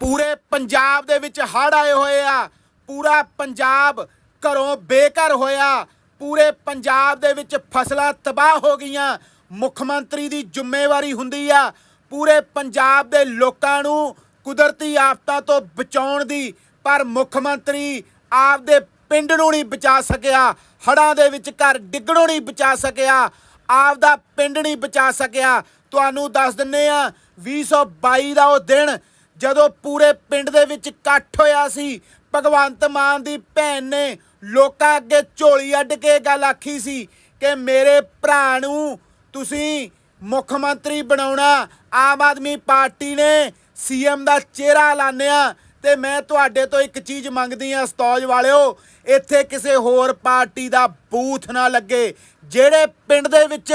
ਪੂਰੇ ਪੰਜਾਬ ਦੇ ਵਿੱਚ ਹੜ੍ਹ ਆਏ ਹੋਏ ਆ। ਪੂਰਾ ਪੰਜਾਬ ਘਰੋਂ ਬੇਘਰ ਹੋਇਆ। ਪੂਰੇ ਪੰਜਾਬ ਦੇ ਵਿੱਚ ਫਸਲਾਂ ਤਬਾਹ ਹੋ ਗਈਆਂ। ਮੁੱਖ ਮੰਤਰੀ ਦੀ ਜ਼ਿੰਮੇਵਾਰੀ ਹੁੰਦੀ ਆ। ਪੂਰੇ ਪੰਜਾਬ ਦੇ ਲੋਕਾਂ ਨੂੰ ਕੁਦਰਤੀ ਆਫਤਾਂ ਤੋਂ ਬਚਾਉਣ ਦੀ। ਪਰ ਮੁੱਖ ਮੰਤਰੀ ਆਪਦੇ ਪਿੰਡ ਨੂੰ ਨਹੀਂ ਬਚਾ ਸਕਿਆ। ਹੜ੍ਹਾਂ ਦੇ ਵਿੱਚ ਘਰ ਡਿੱਗਣੋਂ ਨਹੀਂ ਬਚਾ ਸਕਿਆ। ਆਪਦਾ ਪਿੰਡ ਨਹੀਂ ਬਚਾ ਸਕਿਆ। ਤੁਹਾਨੂੰ ਦੱਸ ਦਿੰਨੇ ਆ 2022 ਦਾ ਉਹ ਦਿਨ ਜਦੋਂ ਪੂਰੇ ਪਿੰਡ ਦੇ ਵਿੱਚ ਇਕੱਠ ਹੋਇਆ ਸੀ, ਭਗਵੰਤ ਮਾਨ ਦੀ ਭੈਣ ਨੇ ਲੋਕਾਂ ਅੱਗੇ ਝੋਲੀ ਅੱਡ ਕੇ ਗੱਲ ਆਖੀ ਸੀ ਕਿ ਮੇਰੇ ਭਰਾ ਨੂੰ ਤੁਸੀਂ ਮੁੱਖ ਮੰਤਰੀ ਬਣਾਉਣਾ, ਆਮ ਆਦਮੀ ਪਾਰਟੀ ਨੇ ਸੀਐਮ ਦਾ ਚਿਹਰਾ ਐਲਾਨਿਆ ਤੇ ਮੈਂ ਤੁਹਾਡੇ ਤੋਂ ਇੱਕ ਚੀਜ਼ ਮੰਗਦੀ ਆ ਸਤੌਜ ਵਾਲਿਓ, ਇੱਥੇ ਕਿਸੇ ਹੋਰ ਪਾਰਟੀ ਦਾ ਬੂਥ ਨਾ ਲੱਗੇ। ਜਿਹੜੇ ਪਿੰਡ ਦੇ ਵਿੱਚ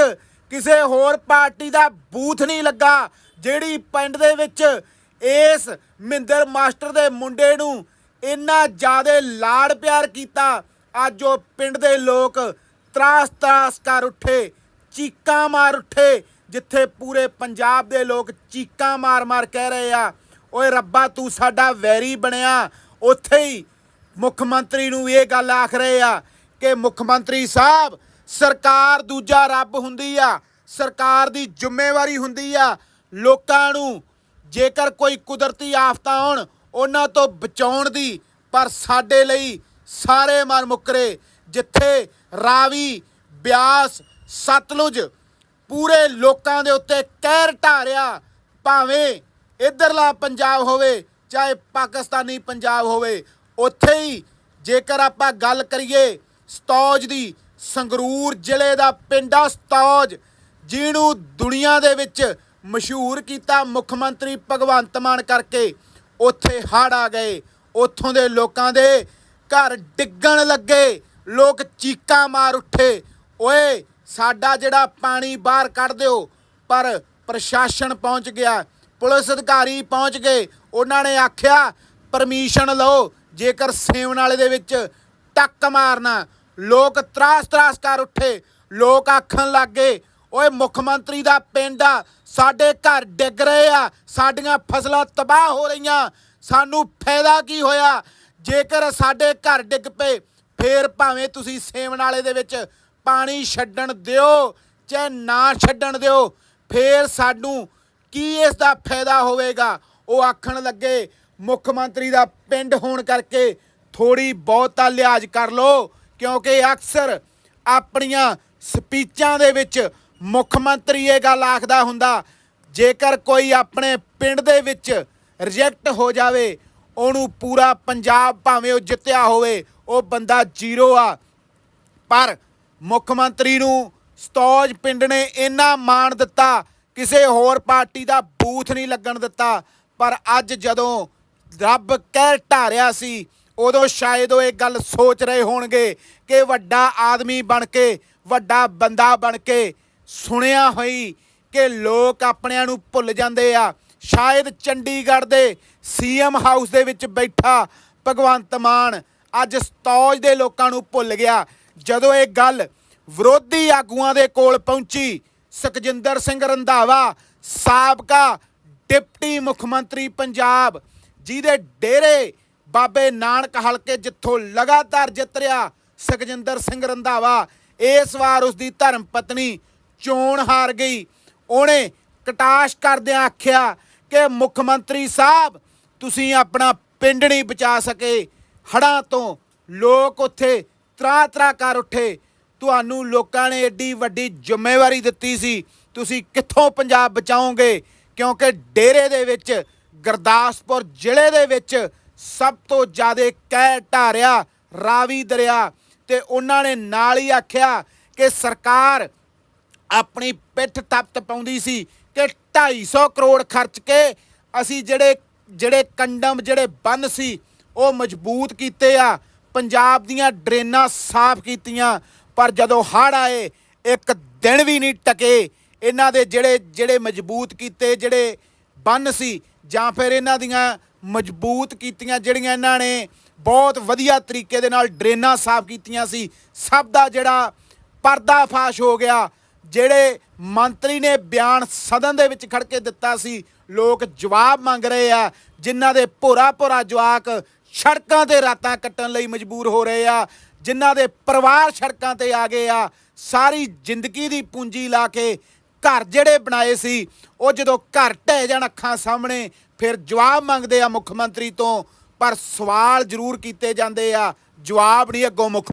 ਕਿਸੇ ਹੋਰ ਪਾਰਟੀ ਦਾ ਬੂਥ ਨਹੀਂ ਲੱਗਾ, ਜਿਹੜੀ ਪਿੰਡ ਦੇ ਵਿੱਚ ਇਸ ਮਹਿੰਦਰ ਮਾਸਟਰ ਦੇ ਮੁੰਡੇ ਨੂੰ ਇੰਨਾ ਜ਼ਿਆਦਾ ਲਾੜ ਪਿਆਰ ਕੀਤਾ, ਅੱਜ ਉਹ ਪਿੰਡ ਦੇ ਲੋਕ ਤਰਾਸ ਤਰਾਸ ਕਰ ਉੱਠੇ, ਚੀਕਾਂ ਮਾਰ ਉੱਠੇ, ਜਿੱਥੇ ਪੂਰੇ ਪੰਜਾਬ ਦੇ ਲੋਕ ਚੀਕਾਂ ਮਾਰ-ਮਾਰ ਕਹਿ ਰਹੇ ਆ, ਓਏ ਰੱਬਾ, ਤੂੰ ਸਾਡਾ ਵੈਰੀ ਬਣਿਆ। ਉੱਥੇ ਹੀ ਮੁੱਖ ਮੰਤਰੀ ਨੂੰ ਇਹ ਗੱਲ ਆਖ ਰਹੇ ਆ ਕਿ ਮੁੱਖ ਮੰਤਰੀ ਸਾਹਿਬ, ਸਰਕਾਰ ਦੂਜਾ ਰੱਬ ਹੁੰਦੀ ਆ, ਸਰਕਾਰ ਦੀ ਜ਼ਿੰਮੇਵਾਰੀ ਹੁੰਦੀ ਆ, ਲੋਕਾਂ ਨੂੰ ਜੇਕਰ ਕੋਈ ਕੁਦਰਤੀ ਆਫਤਾਂ ਆਉਣ, ਉਹਨਾਂ ਤੋਂ ਬਚਾਉਣ ਦੀ, ਪਰ ਸਾਡੇ ਲਈ ਸਾਰੇ ਮਨ ਮੁਕਰੇ, ਜਿੱਥੇ ਰਾਵੀ, ਬਿਆਸ, ਸਤਲੁਜ ਪੂਰੇ ਲੋਕਾਂ ਦੇ ਉੱਤੇ ਕਹਿਰ ਢਾਰਿਆ, ਭਾਵੇਂ ਇਧਰਲਾ ਪੰਜਾਬ ਹੋਵੇ, ਚਾਹੇ ਪਾਕਿਸਤਾਨੀ ਪੰਜਾਬ ਹੋਵੇ, ਉੱਥੇ ਹੀ ਜੇਕਰ ਆਪਾਂ ਗੱਲ ਕਰੀਏ ਸਤੌਜ ਦੀ, ਸੰਗਰੂਰ ਜ਼ਿਲ੍ਹੇ ਦਾ ਪਿੰਡਾ ਸਤੌਜ, ਜਿਹਨੂੰ ਦੁਨੀਆ ਦੇ ਵਿੱਚ ਮਸ਼ਹੂਰ ਕੀਤਾ ਮੁੱਖ ਮੰਤਰੀ ਭਗਵੰਤ ਮਾਨ ਕਰਕੇ। ਉੱਥੇ ਹੜ੍ਹ ਆ ਗਏ। ਉੱਥੋਂ ਦੇ ਲੋਕਾਂ ਦੇ ਘਰ ਡਿੱਗਣ ਲੱਗੇ। ਲੋਕ ਚੀਕਾਂ ਮਾਰ ਉੱਠੇ। ਓਏ, ਸਾਡਾ ਜਿਹੜਾ ਪਾਣੀ ਬਾਹਰ ਕੱਢ ਦਿਓ। ਪਰ ਪ੍ਰਸ਼ਾਸਨ ਪਹੁੰਚ ਗਿਆ। ਪੁਲਿਸ ਅਧਿਕਾਰੀ ਪਹੁੰਚ ਗਏ। ਉਹਨਾਂ ਨੇ ਆਖਿਆ, ਪਰਮਿਸ਼ਨ ਲਓ। ਜੇਕਰ ਸੇਵਨ ਵਾਲੇ ਦੇ ਵਿੱਚ ਟੱਕ ਮਾਰਨਾ। ਲੋਕ ਤਰਾਸ ਤਰਾਸ ਕਰ ਉੱਠੇ। ਲੋਕ ਆਖਣ ਲੱਗੇ ਓਏ ਮੁੱਖ ਮੰਤਰੀ ਦਾ ਪਿੰਡ ਆ, ਸਾਡੇ ਘਰ ਡਿੱਗ ਰਹੇ ਆ, ਸਾਡੀਆਂ ਫਸਲਾਂ ਤਬਾਹ ਹੋ ਰਹੀਆਂ, ਸਾਨੂੰ ਫਾਇਦਾ ਕੀ ਹੋਇਆ? ਜੇਕਰ ਸਾਡੇ ਘਰ ਡਿੱਗ ਪਏ, ਫੇਰ ਭਾਵੇਂ ਤੁਸੀਂ ਸੇਵਨ ਵਾਲੇ ਦੇ ਵਿੱਚ ਪਾਣੀ ਛੱਡਣ ਦਿਓ, ਚਾਹੇ ਨਾ ਛੱਡਣ ਦਿਓ, ਫੇਰ ਸਾਨੂੰ ਕੀ ਇਸ ਦਾ ਫਾਇਦਾ ਹੋਵੇਗਾ? ਉਹ ਆਖਣ ਲੱਗੇ, ਮੁੱਖ ਮੰਤਰੀ ਦਾ ਪਿੰਡ ਹੋਣ ਕਰਕੇ ਥੋੜੀ ਬਹੁਤਾ ਲਿਹਾਜ਼ ਕਰ ਲੋ ਕਿਉਂਕਿ ਅਕਸਰ ਆਪਣੀਆਂ ਸਪੀਚਾਂ ਦੇ ਵਿੱਚ ਮੁੱਖ ਮੰਤਰੀ ਇਹ ਗੱਲ ਆਖਦਾ ਹੁੰਦਾ, ਜੇਕਰ ਕੋਈ ਆਪਣੇ ਪਿੰਡ ਦੇ ਵਿੱਚ ਰਿਜੈਕਟ ਹੋ ਜਾਵੇ, ਉਹਨੂੰ ਪੂਰਾ ਪੰਜਾਬ ਭਾਵੇਂ ਉਹ ਜਿੱਤਿਆ ਹੋਵੇ, ਉਹ ਬੰਦਾ ਜ਼ੀਰੋ ਆ। ਪਰ ਮੁੱਖ ਮੰਤਰੀ ਨੂੰ ਸਤੌਜ ਪਿੰਡ ਨੇ ਇੰਨਾ ਮਾਣ ਦਿੱਤਾ, ਕਿਸੇ ਹੋਰ ਪਾਰਟੀ ਦਾ ਬੂਥ ਨਹੀਂ ਲੱਗਣ ਦਿੱਤਾ। ਪਰ ਅੱਜ ਜਦੋਂ ਰੱਬ ਕਹਿ ਢਾਰਿਆ ਸੀ, ਉਦੋਂ ਸ਼ਾਇਦ ਉਹ ਇਹ ਗੱਲ ਸੋਚ ਰਹੇ ਹੋਣਗੇ ਕਿ ਵੱਡਾ ਆਦਮੀ ਬਣ ਕੇ, ਵੱਡਾ ਬੰਦਾ ਬਣ ਕੇ ਸੁਣਿਆ ਹੋਈ ਕਿ ਲੋਕ ਆਪਣਿਆਂ ਨੂੰ ਭੁੱਲ ਜਾਂਦੇ ਆ। ਸ਼ਾਇਦ ਚੰਡੀਗੜ੍ਹ ਦੇ ਸੀਐਮ ਹਾਊਸ ਦੇ ਵਿੱਚ ਬੈਠਾ ਭਗਵੰਤ ਮਾਨ ਅੱਜ ਸਤੌਜ ਦੇ ਲੋਕਾਂ ਨੂੰ ਭੁੱਲ ਗਿਆ। ਜਦੋਂ ਇਹ ਗੱਲ ਵਿਰੋਧੀ ਆਗੂਆਂ ਦੇ ਕੋਲ ਪਹੁੰਚੀ, ਸੁਖਜਿੰਦਰ ਸਿੰਘ ਰੰਧਾਵਾ, ਸਾਬਕਾ ਡਿਪਟੀ ਮੁੱਖ ਮੰਤਰੀ ਪੰਜਾਬ, ਜਿਹਦੇ ਡੇਰੇ ਬਾਬੇ ਨਾਨਕ ਹਲਕੇ ਜਿੱਥੋਂ ਲਗਾਤਾਰ ਜਿੱਤ ਰਿਹਾ ਸੁਖਜਿੰਦਰ ਸਿੰਘ ਰੰਧਾਵਾ, ਇਸ ਵਾਰ ਉਸ ਦੀ ਧਰਮ ਪਤਨੀ ਚੋਣ ਹਾਰ ਗਈ। ਉਹਨੇ ਕਟਾਸ਼ ਕਰਦਿਆਂ ਆਖਿਆ ਕਿ ਮੁੱਖ ਮੰਤਰੀ ਸਾਹਿਬ, ਤੁਸੀਂ ਆਪਣਾ ਪਿੰਡ ਨਹੀਂ ਬਚਾ ਸਕੇ। ਹੜਾਂ ਤੋਂ ਲੋਕ ਉੱਥੇ ਤਰਾ ਤਰਾ ਕਰ ਉੱਠੇ। ਤੁਹਾਨੂੰ ਲੋਕਾਂ ਨੇ ਏਡੀ ਵੱਡੀ ਜ਼ਿੰਮੇਵਾਰੀ ਦਿੱਤੀ ਸੀ। ਤੁਸੀਂ ਕਿੱਥੋਂ ਪੰਜਾਬ ਬਚਾਓਗੇ? ਕਿਉਂਕਿ ਡੇਰੇ ਦੇ ਵਿੱਚ, ਗੁਰਦਾਸਪੁਰ ਜ਼ਿਲ੍ਹੇ ਦੇ ਵਿੱਚ ਸਭ ਤੋਂ ਜ਼ਿਆਦਾ ਕਹਿ ਢਾਰਿਆ ਰਾਵੀ ਦਰਿਆ। ਤੇ ਉਹਨਾਂ ਨੇ ਨਾਲ ਹੀ ਆਖਿਆ ਕਿ ਸਰਕਾਰ ਆਪਣੀ ਪਿੱਠ ਤਪਤ ਪਾਉਂਦੀ ਸੀ ਕਿ 250 ਕਰੋੜ ਖਰਚ ਕੇ ਅਸੀਂ ਜਿਹੜੇ ਜਿਹੜੇ ਕੰਡਮ, ਜਿਹੜੇ ਬੰਨ ਸੀ, ਉਹ ਮਜ਼ਬੂਤ ਕੀਤੇ ਆ। ਪੰਜਾਬ ਦੀਆਂ ਡਰੇਨਾਂ ਸਾਫ਼ ਕੀਤੀਆਂ, ਪਰ ਜਦੋਂ ਹੜ੍ਹ ਆਏ, ਇੱਕ ਦਿਨ ਵੀ ਨਹੀਂ ਟਕੇ। ਇਹਨਾਂ ਦੇ ਜਿਹੜੇ ਜਿਹੜੇ ਮਜ਼ਬੂਤ ਕੀਤੇ, ਜਿਹੜੇ ਬੰਨ ਸੀ, ਜਾਂ ਫਿਰ ਇਹਨਾਂ ਦੀਆਂ ਮਜ਼ਬੂਤ ਕੀਤੀਆਂ ਜਿਹੜੀਆਂ ਇਹਨਾਂ ਨੇ, ਬਹੁਤ ਵਧੀਆ ਤਰੀਕੇ ਦੇ ਨਾਲ ਡਰੇਨਾਂ ਸਾਫ਼ ਕੀਤੀਆਂ ਸੀ। ਸਭ ਦਾ ਜਿਹੜਾ ਪਰਦਾਫਾਸ਼ ਹੋ ਗਿਆ ਜਿਹੜੇ ਮੰਤਰੀ ਨੇ ਬਿਆਨ ਸਦਨ ਦੇ ਵਿੱਚ ਖੜ ਕੇ ਦਿੱਤਾ ਸੀ, ਲੋਕ ਜਵਾਬ ਮੰਗ ਰਹੇ ਆ, ਜਿਨ੍ਹਾਂ ਦੇ ਭੋਰਾ ਭੋਰਾ ਜਵਾਕ ਸੜਕਾਂ ਤੇ ਰਾਤਾਂ ਕੱਟਣ ਲਈ ਮਜਬੂਰ ਹੋ ਰਹੇ ਆ, ਜਿਨ੍ਹਾਂ ਦੇ ਪਰਿਵਾਰ ਸੜਕਾਂ ਤੇ ਆ ਗਏ ਆ, ਸਾਰੀ ਜ਼ਿੰਦਗੀ ਦੀ ਪੂੰਜੀ ਲਾ ਕੇ ਘਰ ਜਿਹੜੇ ਬਣਾਏ ਸੀ, ਉਹ ਜਦੋਂ ਘਰ ਢਹਿ ਜਾਣ ਅੱਖਾਂ ਸਾਹਮਣੇ, ਫਿਰ ਜਵਾਬ ਮੰਗਦੇ ਆ ਮੁੱਖ ਮੰਤਰੀ ਤੋਂ, ਪਰ ਸਵਾਲ ਜ਼ਰੂਰ ਕੀਤੇ ਜਾਂਦੇ ਆ, ਜਵਾਬ ਨਹੀਂ ਅੱਗੋਂ ਮੁੱਖ